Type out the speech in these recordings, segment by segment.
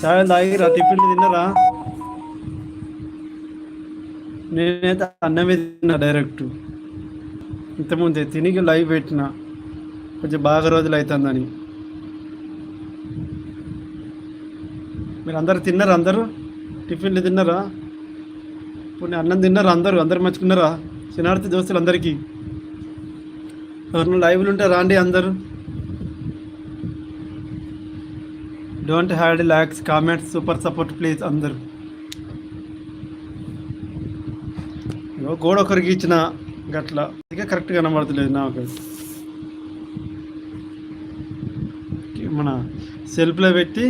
చాయ్ తాగిరా టిఫిన్లు తిన్నారా? నేనైతే అన్నమే తిన్నా డైరెక్ట్. ఇంతకుముందే తినికి లైవ్ పెట్టిన. కొంచెం బాగా రోజులు అవుతుందని మీరు అందరు తిన్నారా అందరూ? టిఫిన్లు తిన్నారా? ఇప్పుడు అన్నం తిన్నారా అందరూ? అందరు మంచుకున్నారా శనార్థి దోస్తులు అందరికీ ఎవరన్నా లైవ్లు ఉంటే రాండి అందరూ. Don't had likes comments super support please అందరు. ఇగో గోడ ఒకరికి ఇచ్చిన గట్ల. ఇక కరెక్ట్ కనబడతలేదు నాకు. మన సెల్ఫ్లో పెట్టి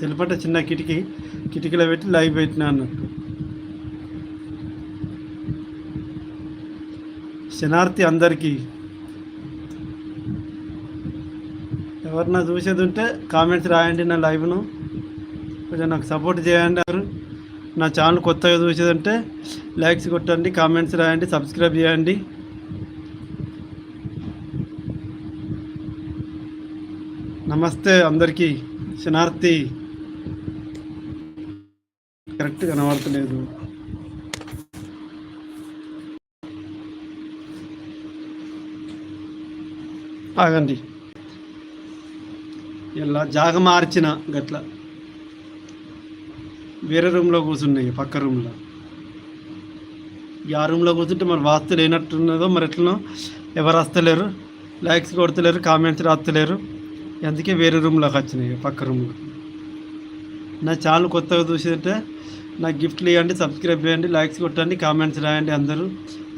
సెల్ఫ్ అంటే చిన్న కిటికీ కిటికీలో పెట్టి లైవ్ పెట్టిన అన్నట్టు. శనార్థి అందరికీ. ఎవరన్నా చూసేది ఉంటే కామెంట్స్ రాయండి నా లైవ్ను కొంచెం నాకు సపోర్ట్ చేయండి ఎవరు నా ఛానల్ కొత్తగా చూసేది ఉంటే లైక్స్ కొట్టండి కామెంట్స్ రాయండి సబ్స్క్రైబ్ చేయండి. నమస్తే అందరికీ. శనార్థి కరెక్ట్ కనబడతలేదు. ఆగండి. ఇలా జాగ మార్చిన గట్ల. వేరే రూమ్లో కూర్చున్నాయి పక్క రూమ్లో. ఈ ఆ రూమ్లో కూర్చుంటే మరి వాస్తు లేనట్టున్నదో మరి ఎట్లనో ఎవరు వస్తలేరు లైక్స్ కొడతలేరు కామెంట్స్ రాస్తలేరు. అందుకే వేరే రూమ్లోకి వచ్చినాయి పక్క రూమ్లో. నా ఛానల్ కొత్తగా చూసిందంటే నాకు గిఫ్ట్లు ఇవ్వండి సబ్స్క్రైబ్ చేయండి లైక్స్ కొట్టండి కామెంట్స్ రాయండి అందరూ.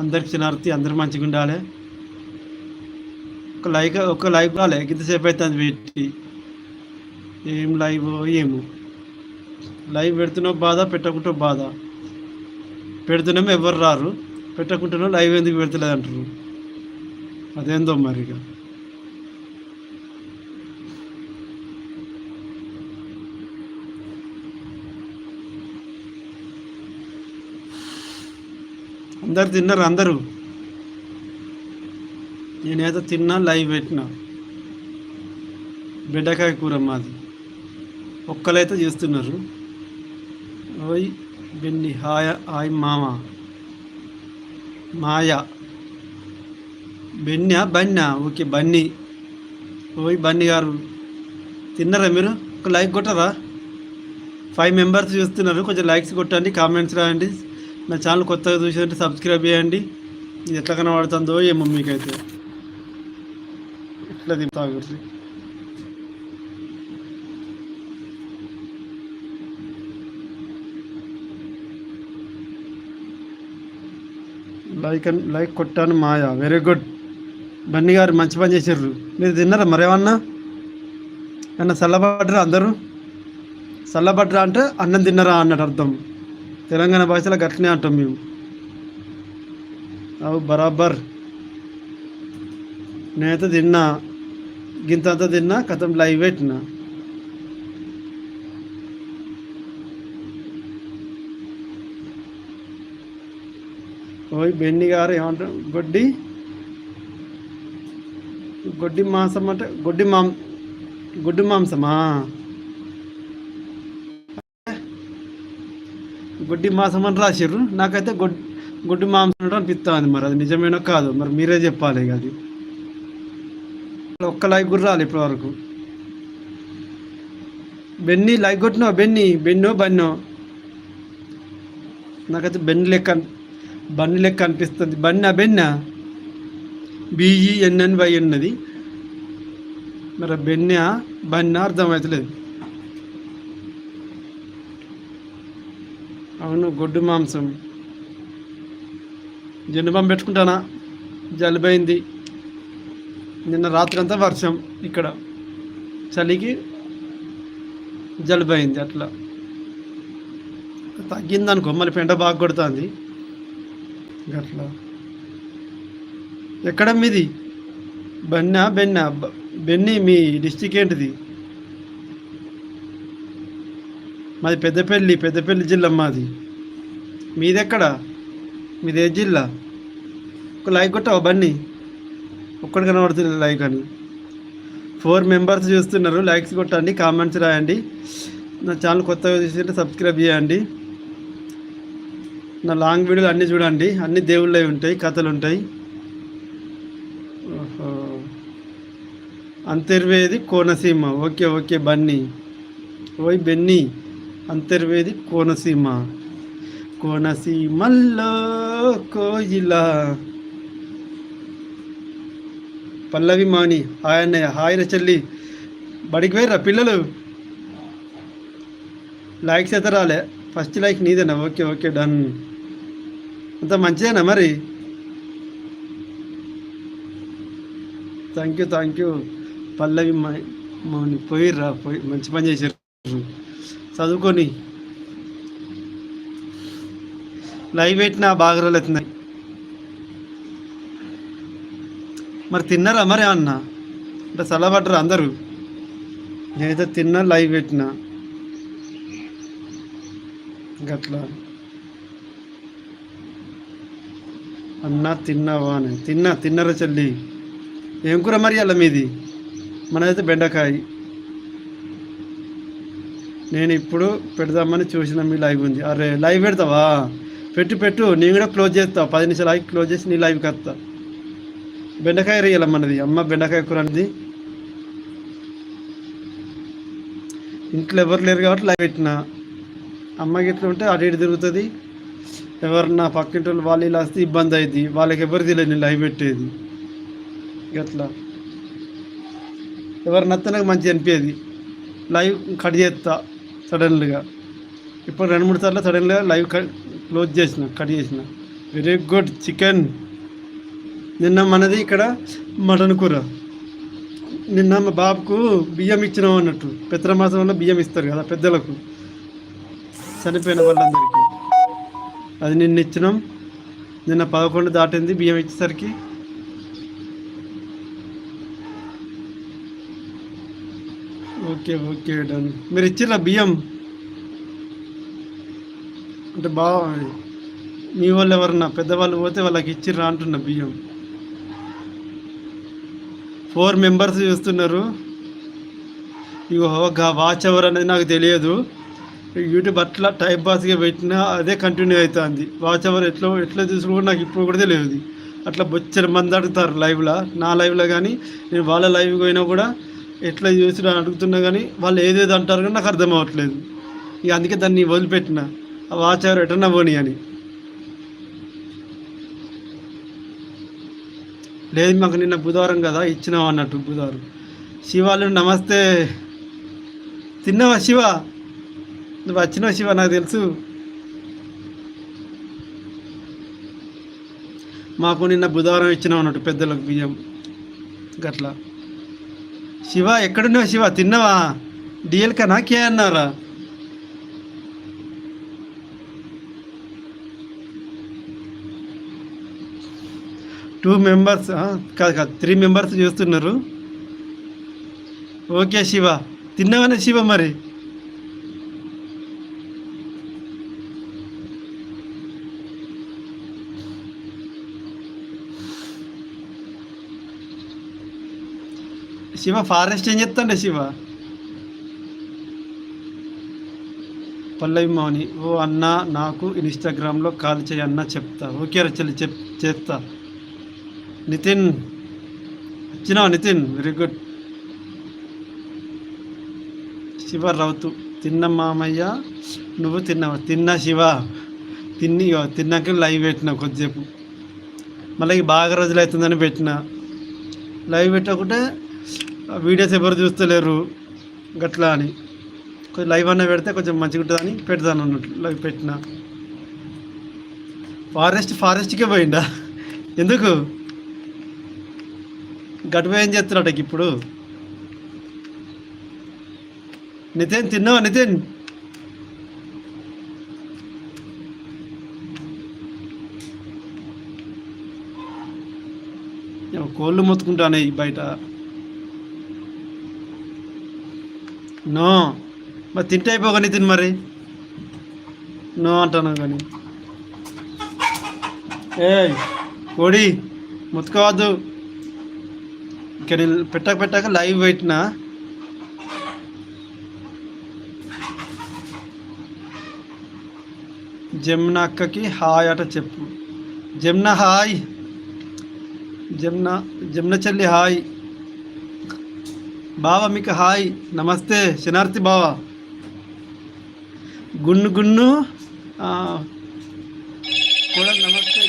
అందరికి చిన్నార్తి అందరూ మంచిగా ఉండాలి ఒక లైక్ ఒక లైక్ రాలే ఇంతసేపు అవుతుంది పెట్టి. ఏం లైవ్ ఏమో? లైవ్ పెడుతున్నా బాధ పెట్టకుంటే బాధ. పెడుతున్నామో ఎవరు రారు. పెట్టకుంటున్నా లైవ్ ఎందుకు పెడతలేదు అంటారు అదేందో మరి ఇక. అందరు తిన్నారు? అందరూ? నేనేదో తిన్నా లైవ్ పెట్టినా. బెండకాయ కూర మాది. ఒక్కలైతే చేస్తున్నారు. ఓయ్ బెన్ని హాయ్ హాయ్ మామ. మాయ. బెన్యా బన్నా ఓకే బన్నీ. ఓయ్ బన్నీ గారు తిన్నారా మీరు? ఒక లైక్ కొట్టరా? ఫైవ్ మెంబర్స్ చూస్తున్నారు. కొంచెం లైక్స్ కొట్టండి కామెంట్స్ రాయండి. నా ఛానల్ కొత్తగా చూసారంటే సబ్స్క్రైబ్ చేయండి. ఇది ఎట్లా కనబడుతుందో ఏమో మీకైతే. ఎట్లా దింపుతా లైక్ అన్- లైక్ కొట్టాను మాయా. వెరీ గుడ్ బన్నీ గారు మంచి పని చేసారు మీరు తిన్నారా మరేమన్నా అన్న చల్లబడ్డరా అందరూ? చల్లబడ్డరా అంటే అన్నం తిన్నరా అన్నట్టు అర్థం. తెలంగాణ భాషలో గట్లనే అంటాం మేము. అవు బరాబర్. నేనైతే తిన్నా. గింత అంతా తిన్నా కథం లైవ్ పెట్టినా. ఓయ్ బెన్ని గారు ఏమంటారు? గొడ్డి? గొడ్డి మాంసం అంటే గొడ్డి మాం గొడ్డి మాంసమా? గొడ్డి మాంసం అని రాసిర్రు. నాకైతే గొడ్ గొడ్డి మాంసం అనిపిస్తుంది మరి. అది నిజమేనో కాదు మరి మీరే చెప్పాలి ఇక అది. ఒక్క లైక్ కూడా రాలి ఇప్పటి వరకు బెన్ని లైక్ కొట్టినావు? బెన్ని బెన్నో బన్నో? నాకైతే బెన్ని లెక్క బన్ని లెక్క అనిపిస్తుంది బన్న? బెన్న బీజీ వై ఉన్నది మరి బెన్న బన్న అర్థమవుతలేదు అవును గొడ్డు మాంసం. జెండుబాం పెట్టుకుంటానా? జలుబైంది. నిన్న రాత్రి అంతా వర్షం ఇక్కడ. చలికి జలుబైంది అట్లా. తగ్గిందనుకో మళ్ళీ పెంట బాగా కొడుతుంది. అట్లా ఎక్కడ మీది? బన్నా బెన్నా బ- బెన్ని మీ డిస్టిక్ ఏంటిది? మాది పెద్దపల్లి పెద్దపల్లి జిల్లా మాది. మీది ఎక్కడ మీది ఏ జిల్లా? ఒక లైక్ కొట్టావు బన్నీ? ఒక్కడి కనబడుతుంది లైక్ అని. ఫోర్ మెంబర్స్ చూస్తున్నారు. లైక్స్ కొట్టండి కామెంట్స్ రాయండి. నా ఛానల్ కొత్తగా చూస్తుంటే సబ్స్క్రైబ్ చేయండి. నా లాంగ్ వీడియోలు అన్నీ చూడండి. అన్ని దేవుళ్ళవి ఉంటాయి కథలు ఉంటాయి ఓహో. Antarvedi Konaseema. Okay okay Bunny. ఓయ్ బెన్నీ. అంతర్వేది కోనసీమ. కోనసీమల్లో కోయిల. పల్లవి మాని. హాయ్ అన్నయ్య. హాయ్ చెల్లి. బడికి పోయిరా పిల్లలు? లైక్స్ అయితే రాలే. ఫస్ట్ లైక్ నీదేనా? Okay okay done. అంత మంచిదేనా మరి? Thank you thank you Pallavi మా మౌని పోయిర్రా పోయి మంచి పని చేశారు చదువుకొని. లైవ్ పెట్టినా బాగా రోజులు మరి తిన్నారా మరి అన్న అంటే చల్లబడ్డరు అందరూ. నేనైతే తిన్నా లైవ్ పెట్టినా. గట్లా అన్న తిన్నావా అని. తిన్నా తిన్నరా చెల్లి? ఏం కూర మరి అలా మీది? మనదైతే బెండకాయ. నేను ఇప్పుడు పెడదామని చూసిన మీ లైవ్ ఉంది. అరే లైవ్ పెడతావా? పెట్టు పెట్టు. నేను కూడా క్లోజ్ చేస్తా. పది నిమిషాలు ఆగి క్లోజ్ చేసి నీ లైవ్కి వస్తా బెండకాయ రేయాల మనది. అమ్మ బెండకాయ కూర అనేది ఇంట్లో ఎవరు లేరు కాబట్టి లైవ్ పెట్టిన. అమ్మకి ఎట్లా ఉంటే అటు ఇటు తిరుగుతుంది. ఎవరన్నా పక్కింటి వాళ్ళు ఇలా వస్తే ఇబ్బంది అయింది వాళ్ళకి ఎవరు తెలియదు లైవ్ పెట్టేది. గట్లా ఎవరు నాకు మంచి అనిపించేది లైవ్ కట్ చేస్తా సడన్గా. ఇప్పుడు రెండు మూడు సార్లు సడన్గా లైవ్ క్లోజ్ చేసిన కట్ చేసిన. Very good chicken. నిన్న మనది ఇక్కడ మటన్ కూర. నిన్న మా బాబుకు బియ్యం ఇచ్చినాం అన్నట్టు. పిత్రమాసంలో బియ్యం ఇస్తారు కదా పెద్దలకు. చనిపోయిన వాళ్ళందరికీ. అది నిన్న ఇచ్చినాం. నిన్న పదకొండు దాటింది బియ్యం ఇచ్చేసరికి. Okay okay done. మీరు ఇచ్చిర్రా బియ్యం? అంటే బాగా మీ వాళ్ళు ఎవరన్నా పెద్దవాళ్ళు పోతే వాళ్ళకి ఇచ్చిర్రా అంటున్నా బియ్యం. ఫోర్ మెంబర్స్ చూస్తున్నారు. ఇగో ఒక వాచ్ ఎవరు అనేది నాకు తెలియదు. యూట్యూబ్ అట్లా టైం పాస్గా పెట్టినా అదే కంటిన్యూ అవుతుంది. వాచ్ అవర్ ఎట్లా ఎట్లా చూసినా కూడా నాకు ఇప్పుడు కూడా తెలియదు. అట్లా బొచ్చర మంది అడుగుతారు లైవ్లో. నా లైవ్లో కానీ నేను వాళ్ళ లైవ్ పోయినా కూడా ఎట్లా చూసినా అడుగుతున్నా కానీ వాళ్ళు ఏదేది అంటారు కానీ నాకు అర్థం అవ్వట్లేదు. ఇక అందుకే దాన్ని వదిలిపెట్టిన. ఆ వాచ్ అవర్ ఎటన్నా పోనీ అని. లేదు మాకు నిన్న బుధవారం కదా ఇచ్చినాం అన్నట్టు బుధవారం. శివాలు నమస్తే. తిన్నావా శివ? నువ్వు వచ్చినావు శివ నాకు తెలుసు. మాకు నిన్న బుధవారం ఇచ్చినావు అన్నట్టు పెద్దలకు బియ్యం. గట్లా. శివ ఎక్కడున్నావు శివ? తిన్నావా? డిఎల్ కనా కే అన్నారా? టూ మెంబర్స్ కాదు కాదు త్రీ మెంబర్స్ చూస్తున్నారు. ఓకే శివ తిన్నావనే శివ మరి? శివ ఫారెస్ట్ ఏం చెప్తాండే శివ? పల్లవి మౌని ఓ అన్న నాకు ఇన్స్టాగ్రామ్లో కాల్ చేయి అన్న చెప్తా. ఓకే రచలి చెప్ చేస్తా. నితిన్ వచ్చినావా నితిన్? వెరీ గుడ్ శివ రౌతు తిన్న మామయ్య నువ్వు తిన్నావా? తిన్నా శివ. తిన్ని తిన్నాక లైవ్ పెట్టిన కొద్దిసేపు. మళ్ళీ బాగా రోజులు అవుతుందని పెట్టిన. లైవ్ పెట్టకుంటే వీడియోస్ ఎవరు చూస్తలేరు గట్లా అని. కొంచెం లైవ్ అన్న పెడితే కొంచెం మంచిగా ఉంటుందని పెడతాను అన్నట్లు లైవ్ పెట్టిన. ఫారెస్ట్ ఫారెస్ట్కే పోయిందా ఎందుకు? గటువ ఏం చేస్తున్నాడు ఇప్పుడు? నితిన్ తిన్నావా నితిన్? కోళ్ళు మొత్తుకుంటానే బయట. నో. మరి తింటే అయిపోగా నితిన్ మరి. నో అంటాను కానీ. ఏ కోడి ముత్తుకోవద్దు ఇక్కడ నేను పెట్టక పెట్టాక లైవ్ పెట్టినా. జమున అక్కకి హాయ్ అట చెప్పు. జమున హాయ్. జమున జమున చెల్లి హాయ్. బావ మీకు హాయ్. నమస్తే. శనార్థి బావ. గున్ను గున్ను కూడా నమస్తే.